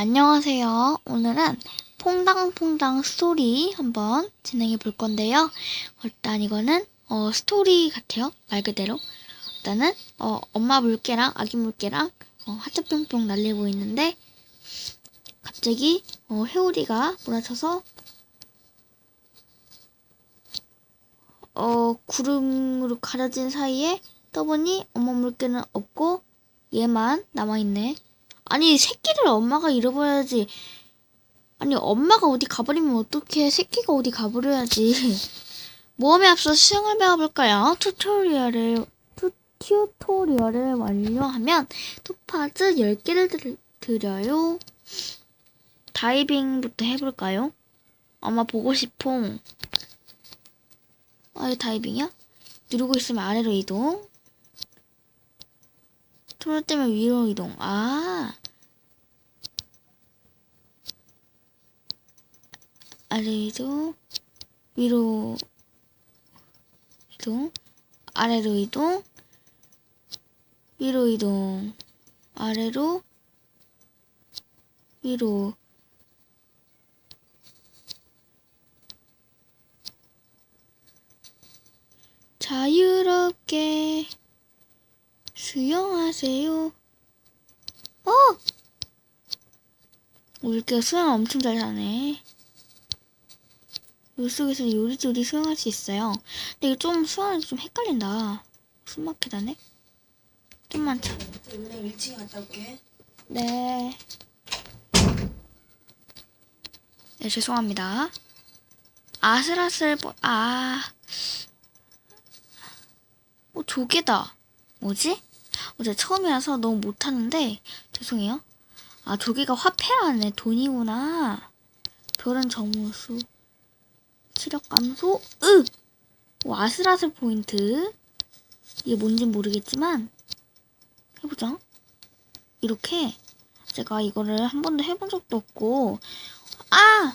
안녕하세요. 오늘은 퐁당퐁당 스토리 한번 진행해 볼 건데요. 일단 이거는 어, 스토리 같아요. 말 그대로. 일단은 어, 엄마 물개랑 아기 물개랑 어, 하트 뿅뿅 날리고 있는데 갑자기 어, 회오리가 몰아쳐서 어, 구름으로 가려진 사이에 떠보니 엄마 물개는 없고 얘만 남아있네. 아니 새끼를 엄마가 잃어버려야지. 아니 엄마가 어디 가버리면 어떡해. 새끼가 어디 가버려야지. 모험에 앞서 수영을 배워볼까요? 튜토리얼을 튜, 튜토리얼을 완료하면 토파즈 10개를 드, 드려요. 다이빙부터 해볼까요? 엄마 보고 싶어. 아, 이 다이빙이야? 누르고 있으면 아래로 이동. 토를 때면 위로 이동. 아. 아래 이동. 위로 이동. 아래로 이동. 위로 이동. 아래로 위로 자유롭게 수영하세요. 어! 우리가 수영 엄청 잘하네. 물속에서 요리조리 수영할 수 있어요. 근데 이거 좀 수영하는 좀 헷갈린다. 숨막히다네. 좀만 참. 은행 1층에 갔다 올게. 네. 네, 죄송합니다. 아슬아슬, 보, 아. 어, 조개다. 뭐지? 어제 처음이라서 너무 못하는데, 죄송해요. 아, 조개가 화폐라네. 돈이구나. 별은 정무수. 치력 감소, 으! 오, 아슬아슬 포인트. 이게 뭔진 모르겠지만, 해보자. 이렇게 제가 이거를 한 번도 해본 적도 없고 아!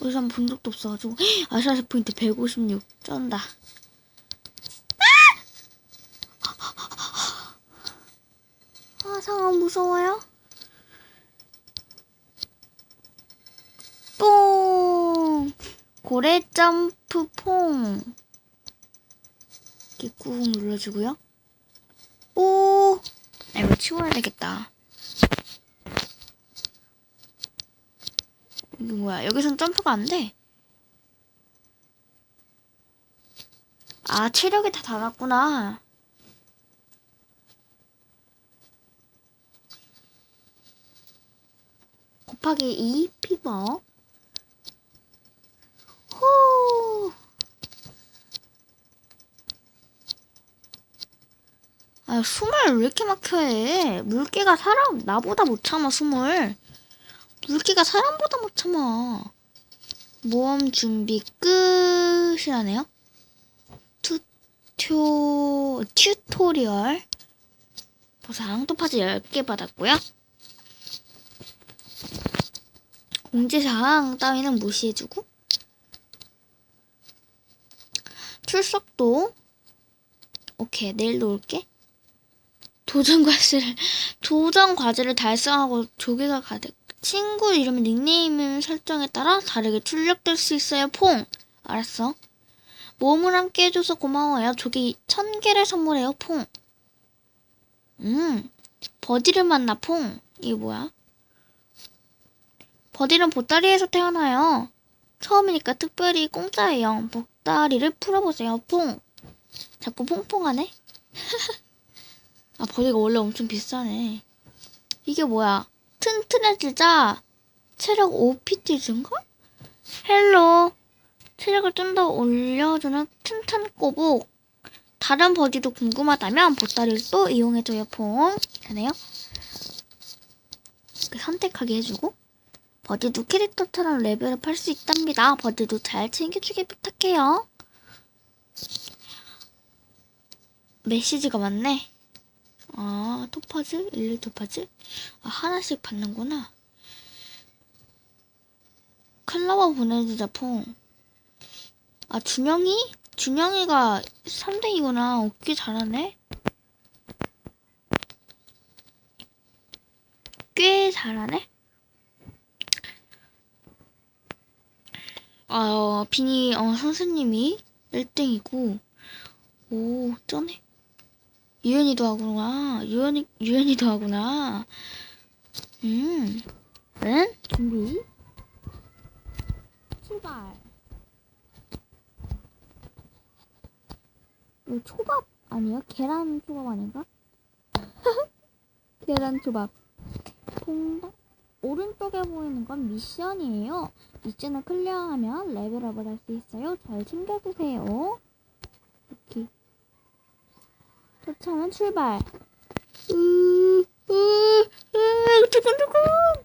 어디서 한번 본 적도 없어가지고 아시아시 포인트 156 쩐다 상어 무서워요 뽕 고래 점프 퐁 이렇게 꾹 눌러주고요 오 아, 이거 치워야 되겠다. 이게 뭐야? 여기선 점프가 안 돼. 아, 체력이 다 닳았구나. 곱하기 2 피버. 호! 아, 숨을 왜 이렇게 막혀 해? 물개가 사람, 나보다 못 참아, 숨을. 물개가 사람보다 못 참아. 모험 준비 끝이라네요. 투, 튜토리얼. 보상 토파즈 10개 받았고요. 공지사항 따위는 무시해주고. 출석도. 오케이, 내일도 올게. 도전 과제를 도전 과제를 달성하고 조개가 가득. 친구 이름 닉네임 설정에 따라 다르게 출력될 수 있어요. 퐁. 알았어. 모험을 함께 해줘서 고마워요. 조개 천 개를 선물해요. 퐁. 음. 버디를 만나 퐁. 이게 뭐야? 버디는 보따리에서 태어나요. 처음이니까 특별히 공짜예요. 보따리를 풀어보세요. 퐁. 자꾸 퐁퐁하네. 아, 버디가 원래 엄청 비싸네. 이게 뭐야? 튼튼해지자. 체력 5PT 증가? 헬로. 체력을 좀 더 올려주는 튼튼 꼬북. 다른 버디도 궁금하다면 보따리를 또 이용해줘요, 퐁. 되네요. 이렇게 선택하게 해주고. 버디도 캐릭터처럼 레벨을 팔수 있답니다. 버디도 잘 챙겨주길 부탁해요. 메시지가 많네. 아, 토파즈? 일일 토파즈? 아, 하나씩 받는구나. 칼라와 보내주자, 퐁. 아, 준영이? 준영이가 3등이구나. 어깨 잘하네? 꽤 잘하네? 어, 비니, 어, 선생님이 1등이고, 오, 쩌네. 유연이도 하구나. 유연이, 유연이도 하구나. 음, 응? 준비. 출발. 이거 초밥 아니에요? 계란 초밥 아닌가? 계란 초밥. 통닭. 오른쪽에 보이는 건 미션이에요. 미션을 클리어하면 레벨업을 할 수 있어요. 잘 챙겨주세요. 이렇게. 처참한 출발. 으, 으, 으, 두근두근.